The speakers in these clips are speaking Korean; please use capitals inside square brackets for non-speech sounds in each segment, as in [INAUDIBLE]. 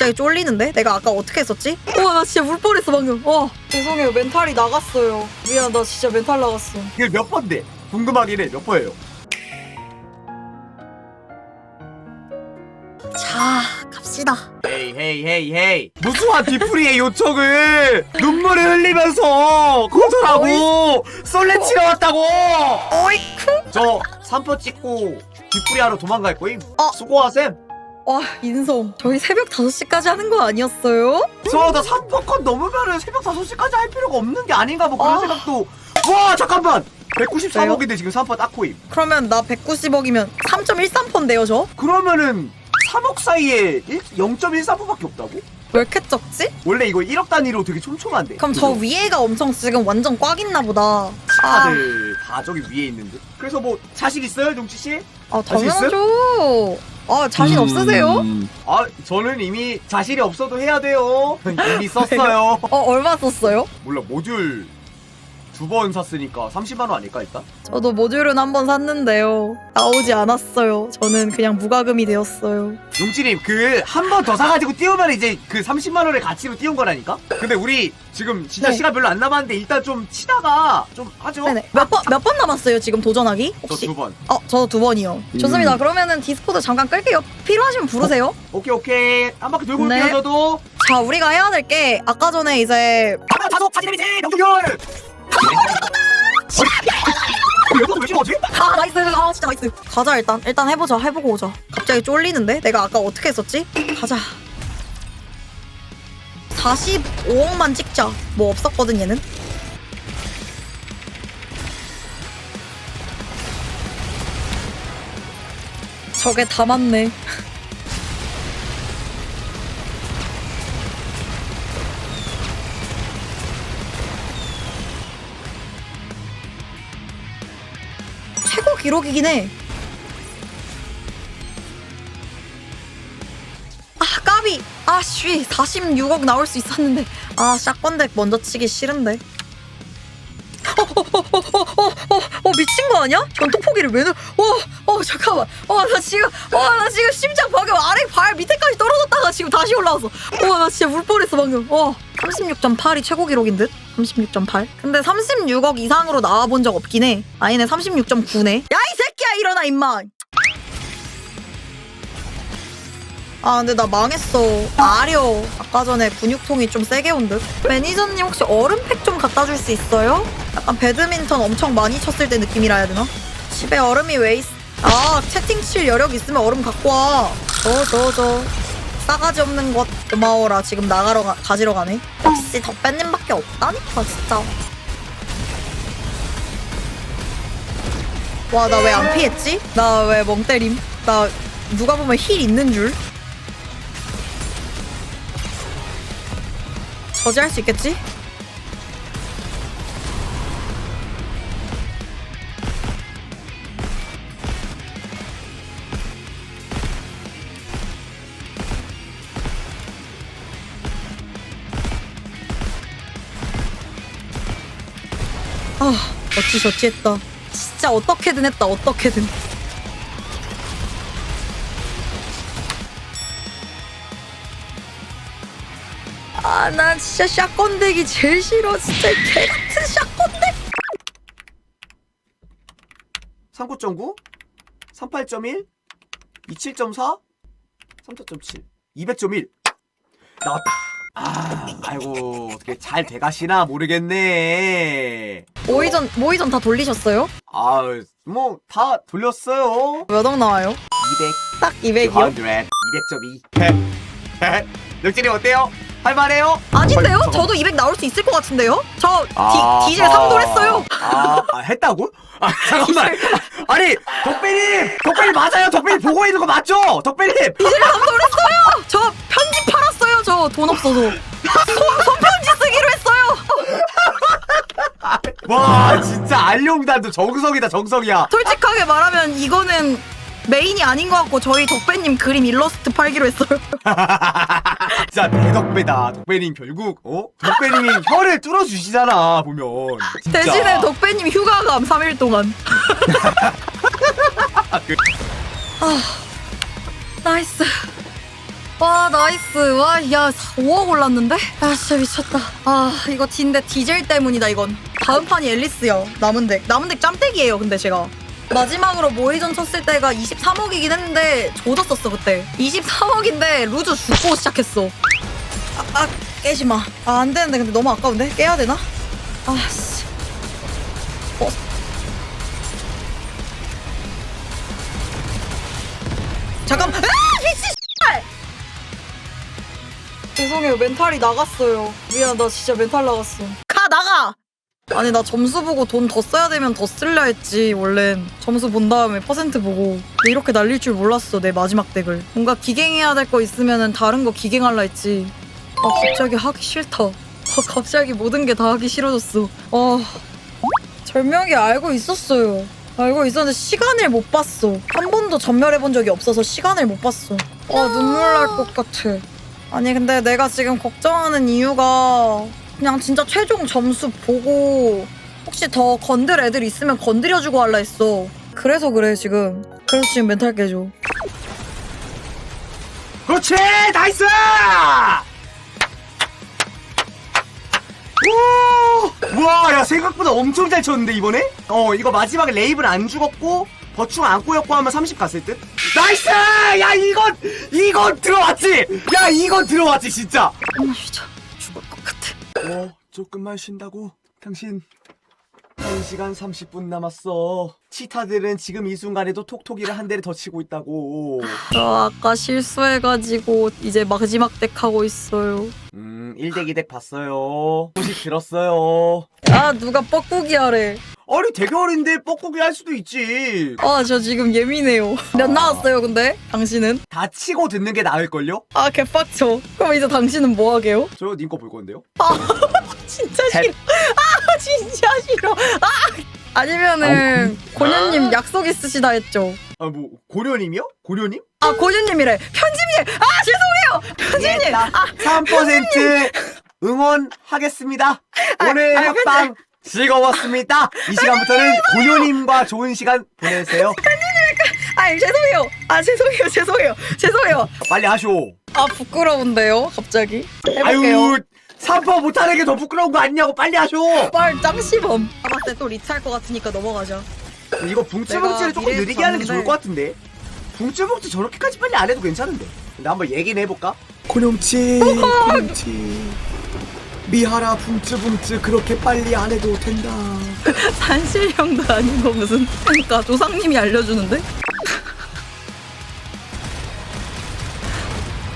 갑자기 쫄리는데? 내가 아까 어떻게 했었지? 와나 진짜 울 뻔했어 방금 와 죄송해요 멘탈이 나갔어요 미안 나 진짜 멘탈 나갔어 이게 몇 번데? 궁금하긴 해. 몇 번예요? 자 갑시다 헤이 헤이 헤이 헤이 무수한 뒤풀이의 요청을 눈물을 흘리면서 거절하고 솔레 치러 왔다고 어이쿠 저 3퍼 찍고 뒤풀이 하러 도망갈 거임 어. 수고하셈 와 인성 저희 새벽 5시까지 하는 거 아니었어요? 저나 3퍼컷 넘으면은 새벽 5시까지 할 필요가 없는 게 아닌가 뭐 그런 아. 생각도 와 잠깐만 193억인데 지금 3퍼 딱 코임 그러면 나 190억이면 3.13%인데요 저? 그러면은 3억 사이에 0.13%밖에 없다고? 왜 이렇게 적지? 원래 이거 1억 단위로 되게 촘촘한데 그럼 저 위에가 엄청 지금 완전 꽉 있나 보다 아, 다들 다 저기 위에 있는데 그래서 뭐 자신 있어요 종치씨? 아 자신 당연하죠 아 자신 음. 없으세요? 아 저는 이미 자신이 없어도 해야 돼요 [LAUGHS] 이미 썼어요 어 얼마 썼어요? 몰라 모듈 두 번 샀으니까 30만 원 아닐까 일단? 저도 모듈은 한 번 샀는데요 나오지 않았어요 저는 그냥 무과금이 되었어요 용치님 그 한 번 더 사가지고 띄우면 이제 그 30만 원의 가치로 띄운 거라니까? 근데 우리 지금 진짜 네. 시간 별로 안 남았는데 일단 좀 치다가 좀 하죠 네네 몇 번 몇 번 남았어요 지금 도전하기? 저 혹시? 두 번 어 저도 두 번이요 음. 좋습니다 그러면은 디스코드 잠깐 끌게요 필요하시면 부르세요 오케이 오케이 한 바퀴 돌고 네. 올게요 저도 자 우리가 해야 될 게 아까 전에 이제 하나 다섯 차지데미지 명중률 이거 왜 이러지? 아 나이스. 아 진짜 나이스. 가자 일단. 일단 해보자. 해보고 오자. 갑자기 쫄리는데? 내가 아까 어떻게 했었지? 가자. 45억만 찍자. 뭐 없었거든 얘는? 저게 다 맞네 기록이긴 해. 아 까비. 아쉬 46억 나올 수 있었는데 아 샷건덱 먼저 치기 싫은데. 어, 어, 어, 어, 어, 어, 어, 미친 거 아니야? 전투 포기를 왜 넣어? 어, 어, 잠깐만. 어, 나 지금, 어, 나 지금 심장 방금 아래 발 밑에까지 떨어졌다가 지금 다시 올라왔어. 어, 나 진짜 울 뻔했어, 방금. 어, 36.8이 최고 기록인 듯? 36.8? 근데 36억 이상으로 나와본 적 없긴 해. 아니네, 36.9네. 야, 이 새끼야, 일어나, 임마! 아 근데 나 망했어 아려 아까 전에 근육통이 좀 세게 온 듯 매니저님 혹시 얼음팩 좀 갖다 줄 수 있어요? 약간 배드민턴 엄청 많이 쳤을 때 느낌이라 해야 되나? 집에 얼음이 왜 있... 아 채팅 칠 여력 있으면 얼음 갖고 와 저 저 저 싸가지 없는 것 고마워라 지금 나가러 가, 가지러 가네 역시 덕배님밖에 없다니까 진짜 와 나 왜 안 피했지? 나 왜 멍 때림? 나 누가 보면 힐 있는 줄? 저지할 수 있겠지? 아 어찌 저찌 했다. 진짜 어떻게든 했다 어떻게든. 아난 진짜 샷건덱이 제일 싫어. 진짜 개 같은 샷건덱 39.9 38.1 27.4 34.7 200.1 나왔다. 아 아이고 어떻게 잘 돼가시나 모르겠네 모의전 모의전 다 돌리셨어요? 아뭐 다 돌렸어요 몇 억 나와요? 200 딱 200이요? 200 200.2 력진이 어때요? 할만해요? 아닌데요? 어, 저거- 저도 200 나올 수 있을 것 같은데요? 저 아, 디, 디젤 아, 3돌 했어요 아, 아, 했다고? 아, [LAUGHS] 잠깐만. 아니, 덕배님! 덕배님 맞아요! 덕배님 보고 있는 거 맞죠? 덕배님! 디젤 3돌 했어요 저 편지 팔았어요 저 돈 없어서 손, 손편지 쓰기로 했어요 와, 진짜 알룡단도 정석이다, 정석이야. 솔직하게 말하면 이거는 메인이 아닌 것 같고 저희 덕배님 그림 일러스트 팔기로 했어요 [LAUGHS] 진짜 대덕배다. 덕배님 결국, 어? 덕배님이 혀를 뚫어주시잖아, 보면. 진짜. 대신에 덕배님 휴가감 3일 동안 [LAUGHS] 아, 그- 아 나이스 와 나이스. 와야 5억 올랐는데? 아 진짜 미쳤다. 아 이거 딘데 디젤 때문이다 이건. 다음 판이 앨리스야 남은 덱 남은 덱 짬땡이에요 근데 제가. 마지막으로 모의전 쳤을 때가 23억이긴 했는데 조졌었어 그때. 23억인데 루즈 죽고 시작했어. 아, 아 깨지마. 아 안되는데 근데 너무 아까운데? 깨야 되나? 아씨 멘탈이 나갔어요. 미안 나 진짜 멘탈 나갔어. 가 나가! 아니 나 점수 보고 돈 더 써야 되면 더 쓸려 했지 원래는. 점수 본 다음에 퍼센트 보고. 근데 이렇게 날릴 줄 몰랐어 내 마지막 덱을. 뭔가 기갱해야 될 거 있으면은 다른 거 기갱할라 했지. 아 갑자기 하기 싫다. 아, 갑자기 모든 게 다 하기 싫어졌어. 아 절명이 알고 있었어요. 알고 있었는데 시간을 못 봤어. 한 번도 전멸해 본 적이 없어서 시간을 못 봤어. 아 눈물 날 것 같아 아니 근데 내가 지금 걱정하는 이유가 그냥 진짜 최종 점수 보고 혹시 더 건들 애들 있으면 건드려주고 할라 했어. 그래서 그래 지금. 그래서 지금 멘탈 깨져. 그렇지! 나이스! 우 와 야 생각보다 엄청 잘 쳤는데 이번에? 어 이거 마지막에 레이븐 안 죽었고 버충 안 꼬였고 하면 30 갔을 듯 나이스! 야 이건 이건 들어왔지! 야 이건 들어왔지 진짜! 엄마 진짜 죽을 것 같아. 어 조금만 쉰다고? 당신. 1시간 30분 남았어. 치타들은 지금 이 순간에도 톡톡이를 한 대를 더 치고 있다고. 저 아까 실수해가지고 이제 마지막 덱 하고 있어요. 음 1대 2덱 봤어요. 소식 들었어요. 아 누가 뻐꾸기 하래 아니 대결인데 뻐꾸기 할 수도 있지. 아 저 지금 예민해요. 몇 나왔어요 근데? 당신은? 다치고 듣는 게 나을걸요? 아 개빡쳐. 그럼 이제 당신은 뭐 하게요? 저 님 거 볼 건데요? [LAUGHS] 진짜 대- 싫어. 아 진짜 싫어. 아! 아니면은 고녀님 약속 있으시다 했죠? 아 뭐 고려님이요? 고려님? 아 고녀님이래. 편집님! 아 죄송해요! 편집님! 아 3% 응원하겠습니다. 오늘 아니, 합방 즐거웠습니다. 이 시간부터는 고려님과 좋은 시간 보내세요. 아 죄송해요. 아 죄송해요. 죄송해요. 죄송해요. 빨리 하쇼. 아 부끄러운데요? 갑자기? 해볼게요. 아유 3% 못하는 게 더 부끄러운 거 아니냐고 빨리 하쇼. 말 짱시범. 아 맞다. 또 리트할 것 같으니까 넘어가죠 이거 붕치붕치를 조금 미래에서 느리게 하는 게. 좋을 것 같은데. 붕치붕치 저렇게까지 빨리 안 해도 괜찮은데. 근데 한번 얘기는 해볼까? 고룡치 고룡치 미하라 붕치붕치 그렇게 빨리 안 해도 된다 [LAUGHS] 산실형도 아니고 무슨 그러니까 조상님이 알려주는데? [LAUGHS]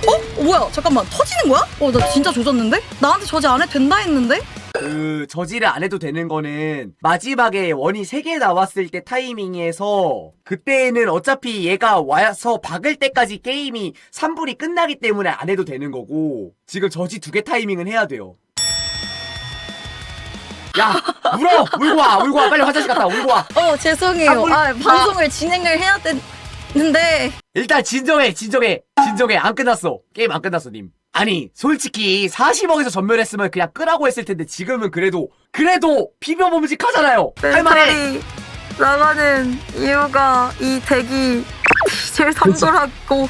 어? 뭐야 잠깐만 터지는 거야? 어 나 진짜 조졌는데? 나한테 저지 안 해도 된다 했는데? 그 저지를 안 해도 되는 거는 마지막에 원이 3개 나왔을 때 타이밍에서 그때는 어차피 얘가 와서 박을 때까지 게임이 3분이 끝나기 때문에 안 해도 되는 거고 지금 저지 두 개 타이밍은 해야 돼요 야 울어! 울고 와 울고 와. 빨리 화장실 갔다 와, 울고 와. 어 죄송해요. 아, 뭘- 아 방송을 진행을 해야 되는데. 일단 진정해 진정해 진정해. 안 끝났어. 게임 안 끝났어 님. 아니 솔직히 40억에서 전멸했으면 그냥 끄라고 했을 텐데 지금은 그래도 그래도 비벼봄직하잖아요. 할만해. 멘탈이 나가는 이유가 이 덱이 제일 산돌하고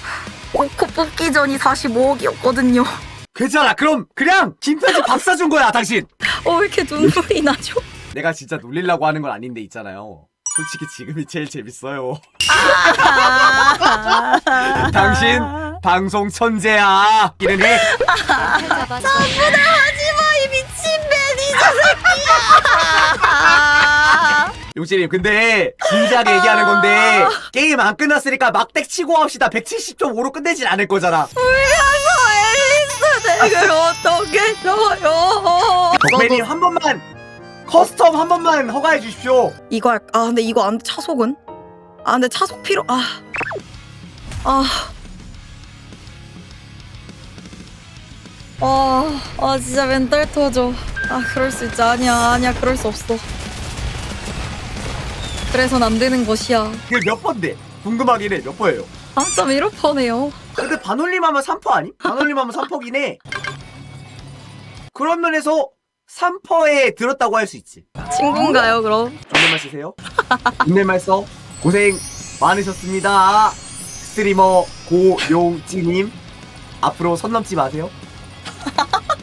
코 뽑기 전이 45억이었거든요. 괜찮아. 그럼 그냥 김편지 밥 사준 거야 당신 어 왜 이렇게 눈물이 나죠? 내가 진짜 놀리려고 하는 건 아닌데 있잖아요. 솔직히 지금이 제일 재밌어요. [LAUGHS] 당신 방송 천재야. 이는 해 하지마 이 미친 매니저 새끼야. 용진님 근데 진지하게 얘기하는 건데 게임 안 끝났으니까 막덱 치고 합시다. 170.5로 끝내진 않을 거잖아. 울면서 앨리 스 덱을 어떻게 줘요 덕배님 한 번만 커스텀 한 번만 허가해 주십시오 이거 할, 아 근데 이거 안 차속은? 아 근데 차속 필요 아 아. 아, 아 진짜 멘탈 터져. 아 그럴 수 있지 아니야 아니야 그럴 수 없어. 그래선 안 되는 것이야. 그게 몇 번데? 궁금하긴 해 몇 번이에요 3.15%네요. 근데 반올림 하면 3퍼 아니? 반올림 하면 3퍼긴 해. 그런 면에서 3퍼에 들었다고 할 수 있지. 친구인가요 그럼? 존댓말 쓰세요? 존댓말 써 고생 많으셨습니다. 스트리머 고용찌님. 앞으로 선 넘지 마세요 [LAUGHS]